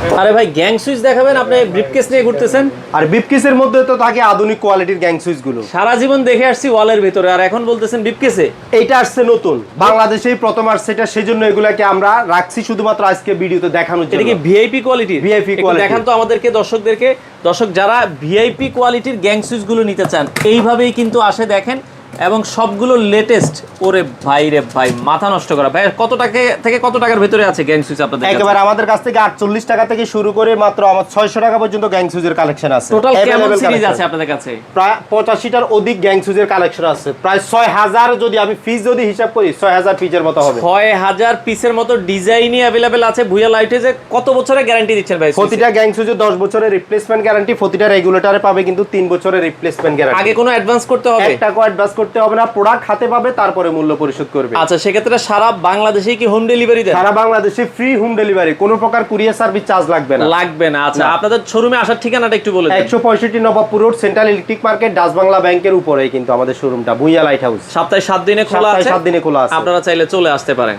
আরে ভাই gang switch দেখাবেন আপনি ব্রিফকেস নিয়ে ঘুরতেছেন। আর বিপকিসের মধ্যে তো থাকে আধুনিক কোয়ালিটির গ্যাং সুইচগুলো। সারা জীবন দেখে আসছি ওয়ালের ভিতরে আর এখন বলতেছেন ব্রিফকেসে এইটা আসছে নতুন। বাংলাদেশেই প্রথম আসছে এটা সেজন্য এগুলাকে আমরা রাখছি শুধুমাত্র আজকে ভিডিওতে দেখানোর জন্য। এটা কি ভিআইপি কোয়ালিটি VIP quality। দেখান তো আমাদেরকে দর্শকদেরকে। দর্শক যারা ভিআইপি কোয়ালিটির গ্যাং সুইচগুলো নিতে চান এইভাবেই কিন্তু আসে দেখেন। এবং সবগুলো লেটেস্ট ওরে ভাই রে ভাই মাথা নষ্ট করা। ভাই কত টাকা থেকে কত টাকার ভিতরে আছে গ্যাং সুইচ আপনাদের? একেবারে আমাদের কাছ থেকে আটচল্লিশ টাকা থেকে শুরু করে মাত্র আমার ছয়শো টাকা পর্যন্ত গ্যাং সুইচের কালেকশন আছে। টোটাল কেমন সিরিজ আছে আপনাদের কাছে? প্রায় পঁচাশিটার অধিক গ্যাং সুইচের কালেকশন আছে। প্রায় ছয় হাজার যদি আমি ফিস যদি হিসাব করি ছয় হাজার পিসের মতো হবে। ছয় হাজার পিসের মতো ডিজাইনই অ্যাভেলেবেল আছে ভুয়া লাইটে যে কত বছরের গ্যারান্টি দিচ্ছেন ভাই প্রতিটা গ্যাং সুইচে দশ বছরের রিপ্লেসমেন্ট গ্যারান্টি প্রতিটা রেগুলেটরে পাবে কিন্তু তিন বছরের রিপ্লেসমেন্ট গ্যারান্টি আগে কোনো অ্যাডভান্স করতে হবে? এক টাকা অ্যাডভান্স করতে হবে না প্রোডাক্ট হাতে পাবে তারপরে মূল্য পরিশোধ করবে। আচ্ছা সেক্ষেত্রে সারা বাংলাদেশে কি হোম ডেলিভারি দেয় সারা বাংলাদেশে ফ্রি হোম ডেলিভারি কোনো প্রকার কুরিয়ার সার্ভিস চার্জ লাগবে না। লাগবে না আচ্ছা। আপনাদের শোরুমে আসার ঠিকানাটা একটু বলে দেন। একশো পঁয়ষট্টি Nawabpur road central electric market ডাস বাংলা ব্যাংকের উপরেই কিন্তু আমাদের শোরুমটা ভুইয়া লাইট হাউস সপ্তাহে সাত দিনে খোলা সপ্তাহে আছে? সাত দিনে খোলা আছে। আপনারা চাইলে চলে আসতে পারেন।